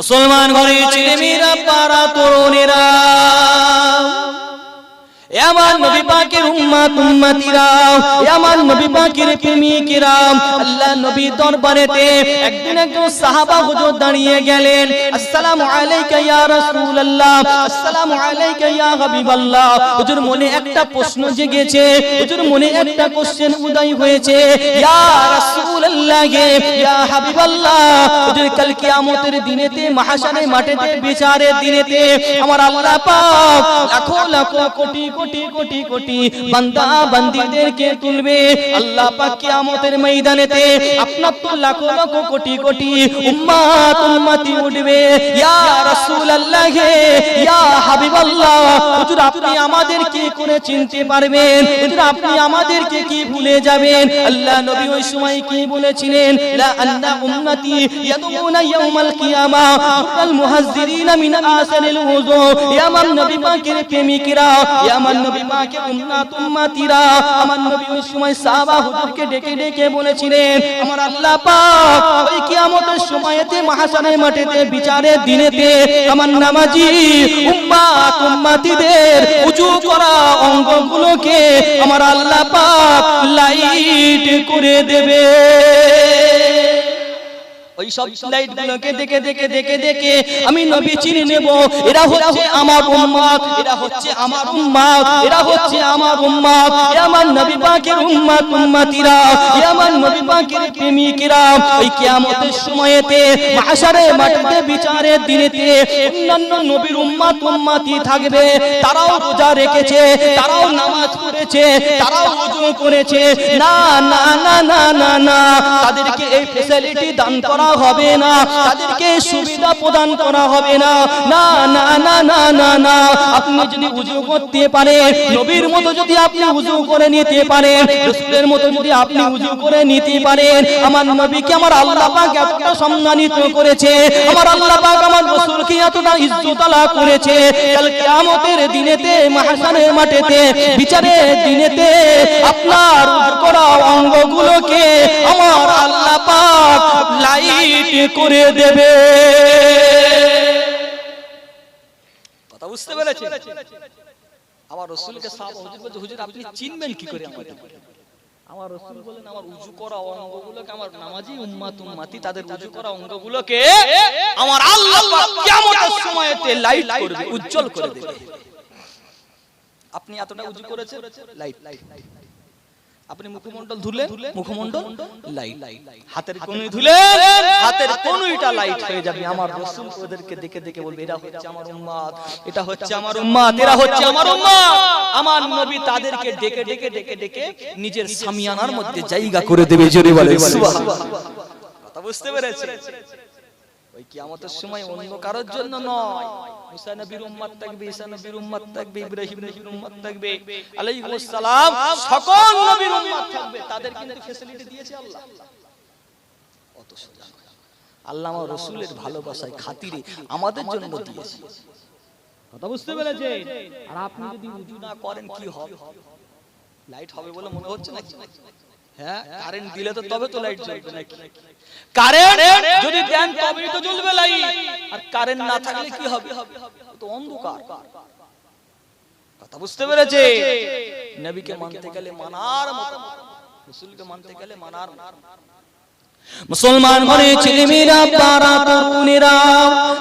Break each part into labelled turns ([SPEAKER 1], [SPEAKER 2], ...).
[SPEAKER 1] মুসলমান ঘরে ছেলেমেয়েরা পাড়া তরুণেরা। আমার নবী পাকের উম্মাত উম্মাতিরা আমার নবী পাকের প্রেমিকেরা আল্লাহ নবী দরবারেতে একদিন একজন সাহাবা হুজুর দাঁড়িয়ে গেলেন। আসসালামু আলাইকা ইয়া রাসূলুল্লাহ। আসসালামু আলাইকা ইয়া হাবিবাল্লাহ। হুজুর মনে একটা প্রশ্ন জেগেছে। হুজুর মনে একটা কোশ্চেন উদয় হয়েছে। ইয়া রাসূলুল্লাহ ইয়া হাবিবাল্লাহ। হুজুর কাল কিয়ামতের দিনেতে মাহশারে মাঠেতে বিচারের দিনেতে আমার আল্লাহ পাক লাখো লাখো কোটি কোটি কোটি কোটি বান্দা বান্দীদেরকে তুলবে। আল্লাহ পাক কিয়ামতের ময়দানেতে আপনার তো লাখো লাখো কোটি কোটি উম্মাত উম্মতি উঠবে। ইয়া রাসূলুল্লাহ হে ইয়া হাবিবাল্লাহ, হুজুর আপনি আমাদেরকে করে চিনতে পারবেন? হুজুর আপনি আমাদেরকে কি ভুলে যাবেন? আল্লাহ নবী ওই সময় কি বলেছিলেন? লা আন্না উম্মতি ইয়াদুনা ইয়াউমাল কিয়ামা আল মুহাজ্জিরিনা মিন আসারিল ওযু ইয়া মান নবী পাকের প্রেমিকরা ইয়া মান নবী উম্মাত উম্মতিরা আমার নবী ওই সময় সাহাবা হুজুরকে ডেকে ডেকে বলেছিলেন, আমার আল্লাহ পাক ওই কিয়ামতের মাঠেতে বিচারের দিনেতে আমার নামাজি উম্মাত উম্মতিদের উজু করা অঙ্গগুলোকে আমার আল্লাহ পাক লাইট করে দেবে। ওই সব লাইট গুলোকে দেখে দেখে দেখে দেখে আমি নবী চিনি নেব এরা হচ্ছে আমার উম্মত এরা হচ্ছে আমার উম্মত এরা হচ্ছে আমার উম্মত এ আমার নবী পাকের উম্মত উম্মতিরা। এ আমার নবী পাকের প্রেমিকেরা। ওই কিয়ামতের সময়েতে মাশারে মাঠে বিচারের দিনেতে অন্যান্য নবীর উম্মত উম্মতি থাকবে। তারাও রোজা রেখেছে তারাও নামাজ পড়েছে তারাও ওযু করেছে। না না না না না না। তাদেরকে এই ফ্যাসিলিটি দান করা হবে না। তাদেরকে সুবিধা প্রদান করা হবে না। না না না না না না। আপনি যদি উজু করতে পারেন, নবীর মতো যদি আপনি উজু করে নিতে পারেন, রাসূলের মতো যদি আপনি উজু করে নিতে পারেন, আমার নবীকে আমার আল্লাহ পাক এতটা সম্মানিত করেছে, আমার আল্লাহ পাক আমার রাসূলকে এতটা ইজ্জত আলা করেছে। কাল কিয়ামতের দিনেতে মাহশারের মাঠেতে, বিচারের দিনেতে আপনার করা অঙ্গগুলোকে করে দেবে। কথা বুঝতে পেরেছেন? আমার রসুলকে হুজুর আপনি চিনবেন কি করে আমাদের আমার রসুল বলেন আমার উজু করা অঙ্গগুলোকে, আমার নামাজি উম্মাত উম্মাতি, তাদের উজু করা অঙ্গগুলোকে আমার আল্লাহ কিয়ামতের সময়তে লাইট করবে উজ্জ্বল করে দেবে। আপনি এতটা উজু করেছেন? লাইট আপনি মুখমণ্ডল ধুলে মুখমণ্ডল লাইট হাতের কোনুই ধুলে হাতের কোনুইটা লাইট হয়ে যাবে। আমার রাসূল ওদেরকে দেখে দেখে বলবে এরা হচ্ছে আমার উম্মত এটা হচ্ছে আমার উম্মত এরা হচ্ছে আমার উম্মত আমার নবী তাদেরকে ডেকে ডেকে ডেকে ডেকে নিজের সামিয়ানার মধ্যে জায়গা করে দেবে জোরে বলে সুবহানাল্লাহ। কথা বুঝতে পেরেছে? ওই কিয়ামতের সময় অন্য কারোর জন্য নয়। মুসা নবীর উম্মত থাকবে ঈসা নবীর উম্মত থাকবে ইব্রাহিম নবীর উম্মত থাকবে আলাইহিস সালাম সকল নবীর উম্মত থাকবে। তাদের কিন্তু ফ্যাসিলিটি দিয়েছে আল্লাহ। অত সোজা আল্লাহ আমার রসুলের ভালোবাসায় খাতিরে আমাদের জন্য দিয়েছে। কথা বুঝতে পেরেছে আর আপনি যদি উজু না করেন কি হবে? লাইট হবে বলে মনে হচ্ছে নাকি? হ্যাঁ কারেন্ট দিলে তো তবে তো লাইট জ্বলবে নাকি? কারেন্ট যদি দেন তবেই তো জ্বলবে লাইট আর কারেন্ট না থাকলে কি হবে? তো অন্ধকার। কথা বুঝতে পেরেছে? নবীকে মানতে গেলে মানার মতো। রাসূলকে মানতে গেলে মানার মতো। মুসলমান ঘরে ছেলে মেয়েরা পাড়া তরুণেরা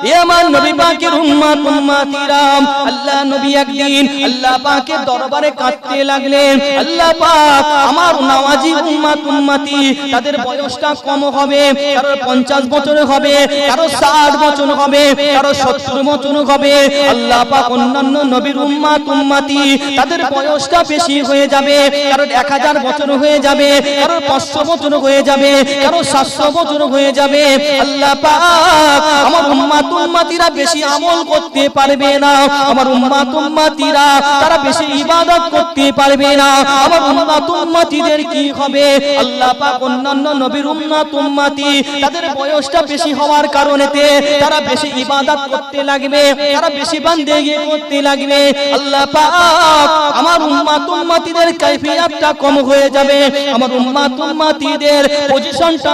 [SPEAKER 1] এ আমার নবী পাকের উম্মত উম্মতিরা আল্লাহ নবী একদিন আল্লাহ পাকের দরবারে কাঁদতে লাগলেন। আল্লাহ পাক আমার নামাজি উম্মত উম্মতি তাদের বয়সটা কম হবে কারও 50 বছর হবে কারও 60 বছর হবে কারও 70 বছর হবে। আল্লাহ পাক অন্যান্য নবীর উম্মত উম্মতি তাদের বয়সটা বেশি হয়ে যাবে কারও 1000 বছর হয়ে যাবে কারও 500 বছর হয়ে যাবে কারও সাতশো বছর হয়ে যাবে, আল্লাহ পাক আমার উম্মাত উম্মাতিরা বেশি আমল করতে পারবে না। আমার উম্মাত উম্মাতিরা, তারা বেশি ইবাদত করতে পারবে না। আমার উম্মাত উম্মাতিদের কি হবে? আল্লাহ পাক অন্যান্য নবীর উম্মাত উম্মাতি, তাদের বয়সটা বেশি হওয়ার কারণেতে তারা বেশি ইবাদত করতে লাগবে, তারা বেশি বান্দেগি করতে লাগবে। আল্লাহ পাক আমার উম্মাত উম্মাতিদের কাইফিয়াতটা কম হয়ে যাবে। আমার উম্মাত উম্মাতিদের পজিশনটা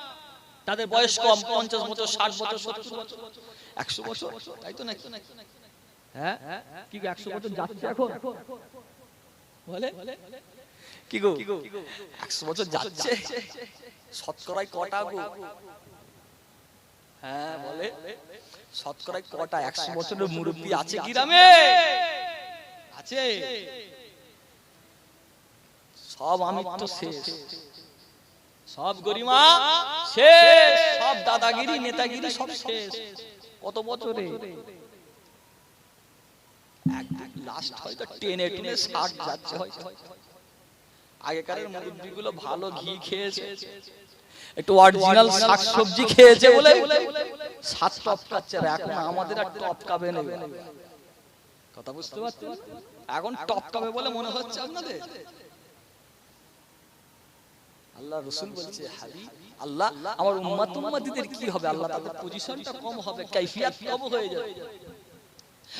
[SPEAKER 1] তাদের বয়স কম পঞ্চাশ বছর ষাট বছর সত্তর বছর একশো বছর তাই তো নাকি? হ্যাঁ? কি গো, একশো বছর যাচ্ছে এখন? বলে? কি গো? একশো বছর যাচ্ছে? শতকরাই কটা গো? হ্যাঁ বলে? শতকরাই কটা? একশো বছরের মুরব্বী আছে কি গ্রামে? আছে। সব আমি তো শেষ। সব গরিমা শেষ। সব দাদাগিরি নেতাগিরি সব শেষ। কত বছরে? লাস্ট হয়তো টেনে টেনে ষাট যাচ্ছে হয়তো আগেকারের মুরব্বীগুলো ভালো ঘি খেয়েছে। একটু অরিজিনাল শাক সবজি খেয়েছে বলে। সাত টপকাচ্ছে এখন আমাদের আর টপকাবে না কথা বুঝতে পারছেন? এখন টপকাবে বলে মনে হচ্ছে আপনাদের। আল্লাহ রসুল বলছে হাবি আল্লাহ আমার উম্মাত উম্মাতিদের কি হবে? আল্লাহ তাদের পজিশনটা কম হবে কাইফিয়াত কম হয়ে যাবে।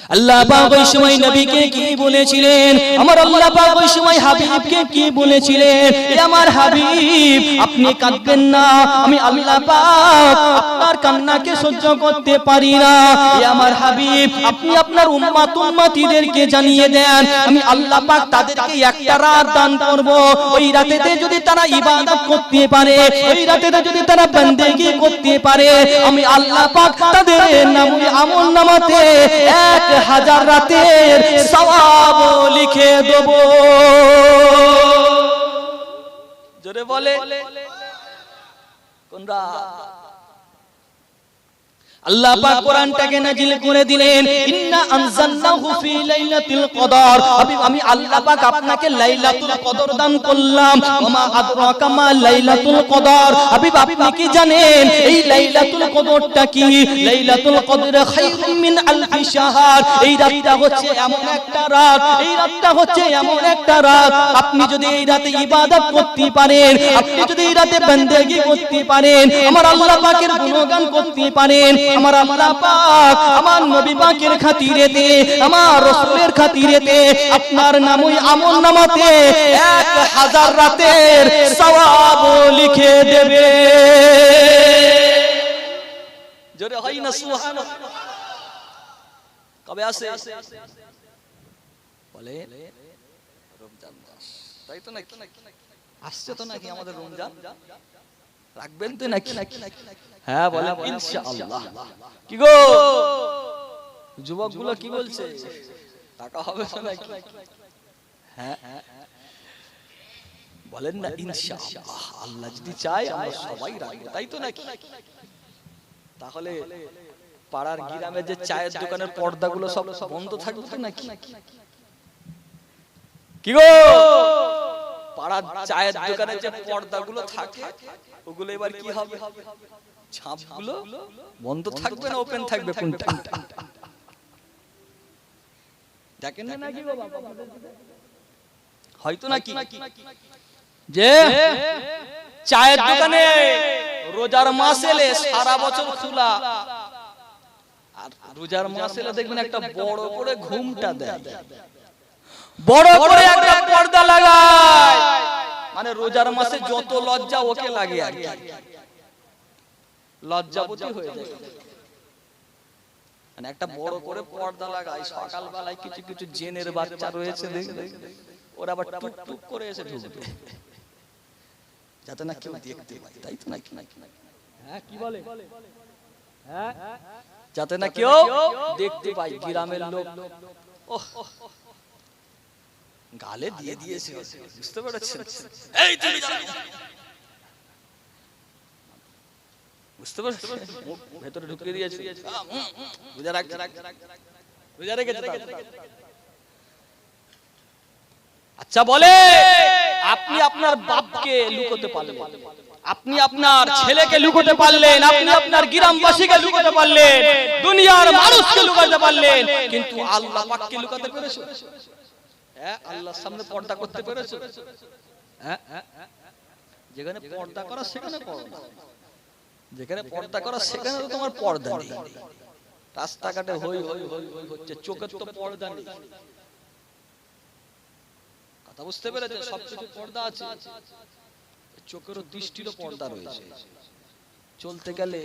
[SPEAKER 2] আল্লাহ পাক ওই সময় নবীকে কি বলেছিলেন? আমার আল্লাহ পাক ওই সময় হাবিবকে কি বলেছিলেন? এ আমার হাবিব আপনি কাঁদবেন না আমি আল্লাহ পাক আপনার কান্নাকে সহ্য করতে পারি না। এ আমার হাবিব আপনি আপনার উম্মাত উম্মাতিদেরকে জানিয়ে দেন আমি আল্লাহ পাক তাদেরকে একটা রাত দান করব। ওই রাতেতে যদি তারা ইবাদত করতে পারে ওই রাতেতে যদি তারা বন্দেগি করতে পারে আমি আল্লাহ পাক তাদের নাম আমল নামাতে এক হাজার রাতের সবাব লিখে দেব।
[SPEAKER 1] জোরে বলে। কোন রাত?
[SPEAKER 2] আল্লাহ পাক কোরআনটাকে নাজিল করে দিলেন ইন্না আনজালনাহু ফি লাইলাতুল কদর। আমি আমি আল্লাহ পাক আপনাকে লাইলাতুল কদর দান করলাম। ওমা আদরাকা মা লাইলাতুল কদর। হাবিব আপনি কি জানেন এই লাইলাতুল কদরটা কি? লাইলাতুল কদর খায়রুম মিন আলফি শাহর। এই রাতটা হচ্ছে এমন একটা রাত। এই রাতটা হচ্ছে এমন একটা রাত। আপনি যদি এই রাতে ইবাদত করতে পারেন আপনি যদি এই রাতে বন্দেগি করতে পারেন আমার আল্লাহ পাকের গুণগান করতে পারেন আমার আল্লাহ পাক আমার নবী পাকের খাতিরেতে, আমার রাসূলের খাতিরেতে, আপনার নামই আমল নামাতে এক হাজার রাতের সওয়াব লিখে দেবে।
[SPEAKER 1] জোরে হয় না, সুবহানাল্লাহ। কবে আসে? বলে রমজান মাস। তাই তো নাকি? আসছে তো নাকি আমাদের রমজান? রাখবেন তো নাকি? হ্যাঁ বলে ইনশাআল্লাহ। কি গো? যুবকগুলো কি বলছে? টাকা হবে নাকি? হ্যাঁ বলেন না ইনশাআল্লাহ। আল্লাহ যদি চায় আমরা সবাই রাখব তাই তো নাকি? তাহলে পাড়ার গ্রামে যে চায়ের দোকানের পর্দাগুলো সব বন্ধ থাকবে তো নাকি? কি গো? পাড়ার চায়ের দোকানে যে পর্দাগুলো থাকে ওগুলো এবার কি হবে? ছাপগুলো বন্ধ থাকবে না ওপেন থাকবে কোনটা? দেখেন না নাকি বাবা? হয়তো নাকি? যে চায়ের দোকানে রোজার মাস এলে সারা বছর খোলা। আর রোজার মাস এলে দেখবেন একটা বড় করে ঘুমটা দেয়। বড় করে একটা পর্দা লাগায়। মানে রোজার মাসে যত লজ্জা ওকে লাগে আর কি। লজ্জাবতী হয়ে যায়। মানে একটা বড় করে পর্দা লাগায় সকাল বেলায় কিছু কিছু জেনের বাচ্চা রয়েছে দেখবে ওরা আবার টুক টুক করে এসে ঢুকবে। যাতে না কেউ দেখতে পায়। তাই তো নাকি নাকি হ্যাঁ কি বলে? হ্যাঁ? যাতে না কেউ দেখতে পায়। গ্রামের লোক। ওহ। গালে দিয়ে দিয়েছে। বুঝতে পেরেছেন? এই তুমি। বুঝতে পারছেন? ভেতরে ঢুকিয়ে দিয়েছে। বুঝে রাখ বুঝে রেখেছে আচ্ছা বলে, আপনি আপনার বাপকে লুকোতে পারলেন।
[SPEAKER 2] আপনি আপনার ছেলেকে লুকোতে পারলেন। আপনি আপনার গ্রামবাসীকে লুকোতে পারলেন। দুনিয়ার মানুষকে লুকাতে পারলেন। কিন্তু আল্লাহ পাককে লুকাতে পেরেছ? হ্যাঁ আল্লাহর সামনে পর্দা করতে পেরেছ? হ্যাঁ। যেখানে পর্দা করা, সেখানে পর্দা। যেখানে পর্দা করা সেখানে তো তোমার পর্দা নেই। রাস্তাঘাটে হই হই হই হই হচ্ছে চোখের তো পর্দা নেই। কথা বুঝতে পেরেছে? সবকিছু পর্দা আছে। চোখেরও দৃষ্টিরও পর্দা রয়েছে। চলতে গেলে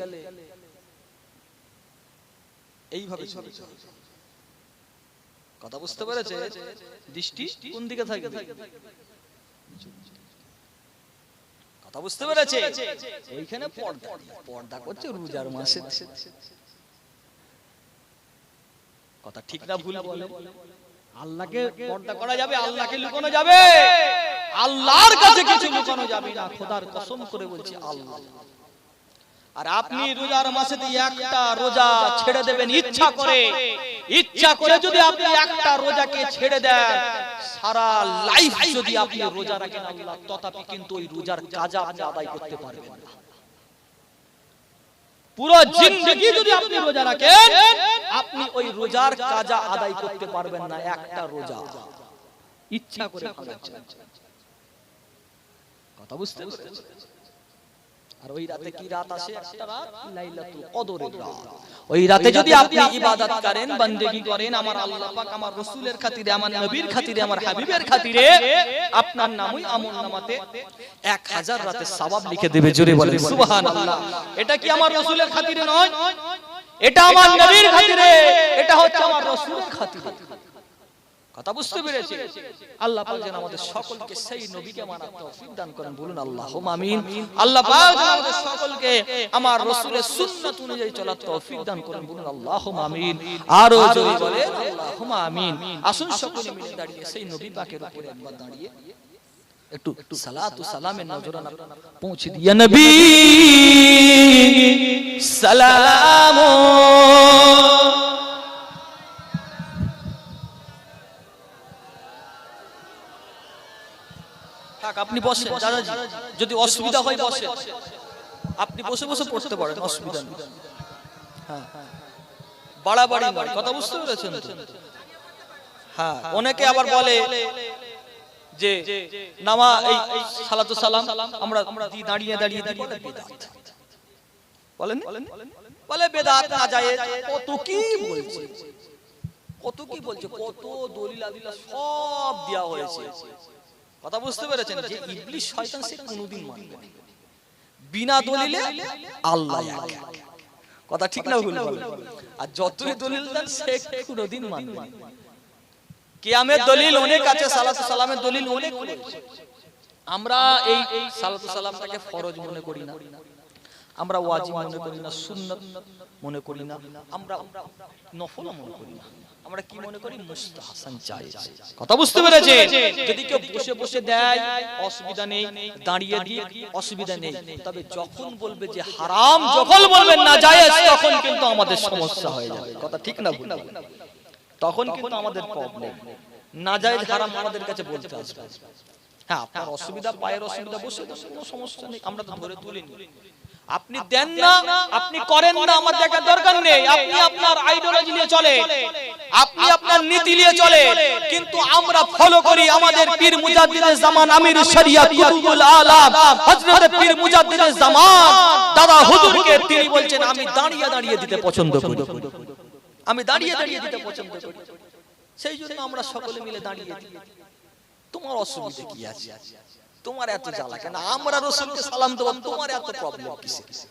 [SPEAKER 2] এইভাবে চলতে হবে। কথা বুঝতে পেরেছে? দৃষ্টি কোন দিকে থাকে কথা বুঝতে পেরেছে? ওইখানে পর্দা। পর্দা। করছে রোজার মাসে। কথা ঠিক না ভুল বলে। আল্লাহকে পর্দা করা যাবে আল্লাহকে লুকানো যাবে। আল্লাহর কাছে কিছু লুকানো যাবে না। খোদার কসম করে বলছি আল্লাহ। আর আপনি রোজার মাসে একটা রোজা ছেড়ে দেবেন ইচ্ছা করে। ইচ্ছা করে যদি আপনি একটা রোজাকে ছেড়ে দেন সারা লাইফ যদি আপনি রোজা রাখেন আল্লাহ, তথাপি কিন্তু ওই রোজার কাজা আপনি আদায় করতে পারবেন না। পুরো জিন্দগি যদি আপনি রোজা রাখেন, আপনি ওই রোজার কাজা আদায় করতে পারবেন না, একটা রোজা। ইচ্ছা করে কথা বুঝতে নবীর খাতিরে আমার হাবিবের খাতিরে আপনার নামই আমলনামাতে 1000 রাতের সওয়াব লিখে দেবে জোরে বলেন সুবহানাল্লাহ। এটা কি আমার খাতিরে নয়? এটা আমার নবীর খাতিরে। এটা হচ্ছে আমার রাসূলের খাতিরে। কথা বুঝতে পেরেছি। আল্লাহ পাক যেন আমাদের সকলকে সেই নবীকে মানার তৌফিক দান করেন বলুন আল্লাহুম্মা আমিন। আল্লাহ পাক যেন আমাদের সকলকে আমার রাসূলের সুন্নাত অনুযায়ী চলার তৌফিক দান করেন বলুন আল্লাহুম্মা আমিন। আরও জোরে বলেন আল্লাহুম্মা আমিন। আসুন সকলে মিলে দাঁড়িয়ে সেই নবী পাকের উপরে একবার দাঁড়িয়ে একটু সালাতু সালামের নজরানা পৌঁছে দিয়ে নবী। সালামো আপনি বসেন। দাদাজি, যদি অসুবিধা হয় বসে আপনি বসে বসে পড়তে পারেন, অসুবিধা নেই। হ্যাঁ। বাড়াবাড়ি নয়, কথা বুঝতে পেরেছেন হ্যাঁ অনেকে আবার বলে যে, নামা, এই সালাতু সালাম, আমরা দাঁড়িয়ে দাঁড়িয়ে বেদাত বলেন বলে, বেদাত না যায়, কত কি বলছে? কত কি বলছে? কত দলিল আদিলা সব দেওয়া হয়েছে। কথা বুঝতে পেরেছেন যে ইবলিশ শয়তান সে কোনোদিন মানবে না। বিনা দলিলে আল্লাহ এক। কথা ঠিক না ভুল? আর যতই দলিল দেন সে কোনোদিন মানবে না। কিয়ামের দলিল অনেক আছে সালাতু সালামের দলিল অনেক রয়েছে। আমরা এই সালাতু সালামটাকে ফরজ মনে করি না। আমরা ওয়াজিব মনে করি না সুন্নাত মনে করি না। আমরা নফল মনে করি না। আমরা কি মনে করি? মুস্তাহাসান জায়েজ। কথা বুঝতে পেরেছে যদি কেউ বসে বসে দেয় অসুবিধা নেই দাঁড়িয়ে দিয়ে অসুবিধা নেই। তবে যখন বলবে যে হারাম যখন বলবেন না জায়েজ তখন কিন্তু আমাদের সমস্যা হয়ে যাবে। কথা ঠিক না ভুল? তখন কিন্তু আমাদের প্রবলেম না জায়েজ হারাম আমাদের কাছে বলতে আসবে। হ্যাঁ আপনার অসুবিধা পায়ের অসুবিধা বসে দেন, কোনো সমস্যা নেই। আমরা তো ধরে তুলিনি আপনি দেন না আপনি করেন না আমার দেখার দরকার নেই। আপনি আপনার আইডিওলজি নিয়ে চলে আপনি আপনার নীতি নিয়ে চলে, কিন্তু আমরা ফলো করি আমাদের পীর মুজাদ্দিদের জামান আমির শরিয়ত কুতুবুল আলাম, হযরত পীর মুজাদ্দিদের জামান। দাদা হুজুরকে তিনি বলছেন, আমি দাঁড়িয়ে দাঁড়িয়ে দিতে পছন্দ করি। আমি দাঁড়িয়ে দাঁড়িয়ে দিতে পছন্দ করি। সেই জন্য আমরা সকলে মিলে দাঁড়িয়ে দিই। তোমার অসুবিধা কি আছে? তোমার এত জ্বালা কেন? আমরা রসুলকে সালাম দেবো, তোমার এত প্রবলেম কিসে কিসে?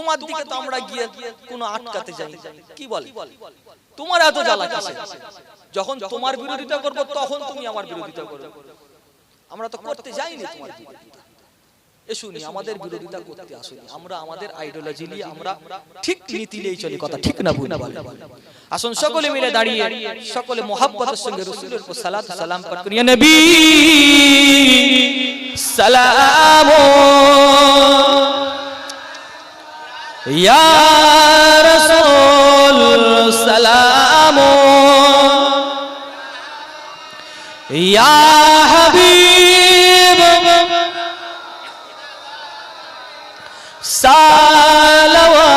[SPEAKER 2] তোমার দিকে তো আমরা গিয়ে কোনো আটকাতে যাই। কি বল? তোমার এত জ্বালা কিসে যখন তোমার বিরোধিতা করব তখন তুমি আমার বিরোধিতা করবে। আমরা তো করতে যাইনি তোমার বিরোধিতা। এসুনি আমাদের বিরোধিতা করতে আসুনি। আমরা আমাদের আইডিওলজি নিয়ে আমরা ঠিক নীতি নিয়েই চলি কথা ঠিক না ভুল বলে। আসুন সকলে মিলে দাঁড়িয়ে সকলে মোহাব্বতের সঙ্গে রসুলের উপর সালাত সালাম পাঠ করিয়ে নবী সালাম یا رسول سلام یا حبیب سالوا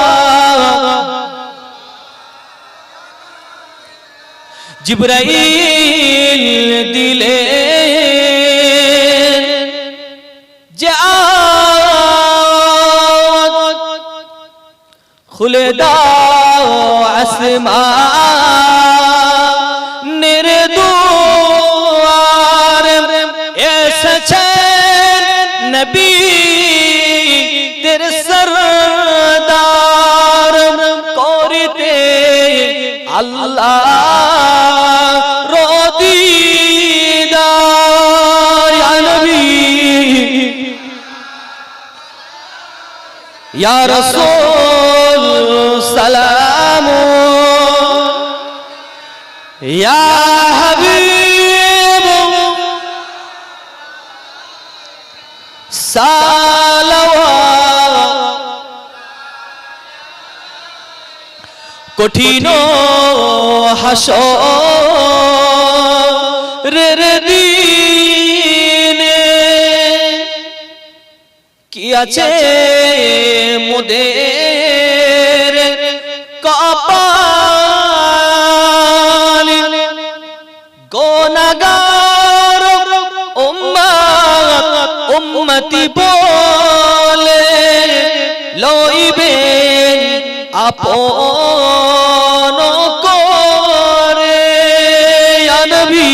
[SPEAKER 2] جبرائیل دلے খুলে দাও আসমানের দুয়ার এসেছেন নবী তের সরদার করিতে আল্লাহ রদিদার ইয়া নবী। ইয়া রাসূল। কঠিন হাসরের দিনে কি আছে মোদের উম্মতি বলে লইবেন আপন করে। ইয়া নবী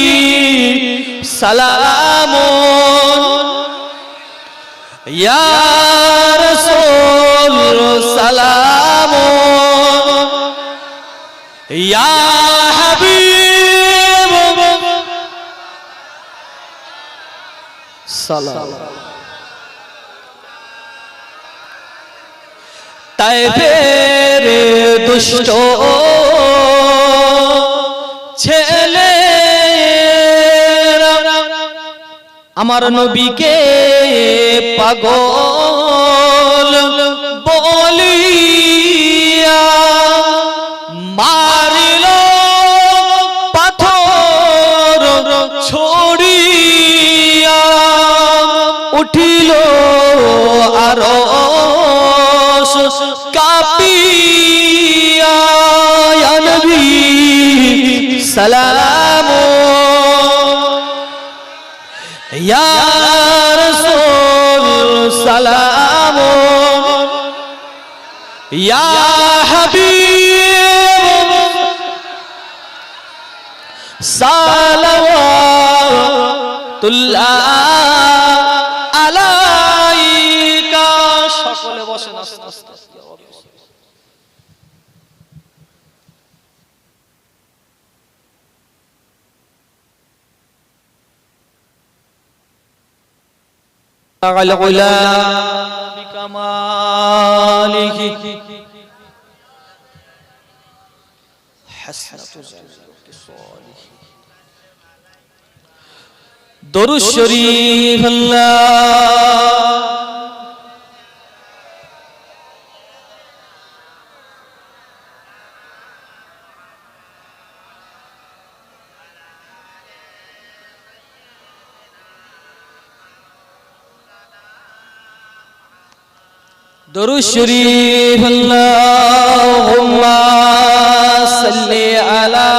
[SPEAKER 2] সালামুন ইয়া রাসূল সালাম। ইয়া সালাম। তাইফের দুষ্ট ছেলে। আমার নবীকে পাগল বলিয়া মারিল পাথর ছড়িয়া উঠিল আর কাপিয়া ইয়া নবী সালাম। ইয়া রাসূল সালাম। ইয়া হাবিব সকলে বসেন আস্তে আস্তে الغلام بكماله حسنة درود الشريف الله درود شريف اللهم صل على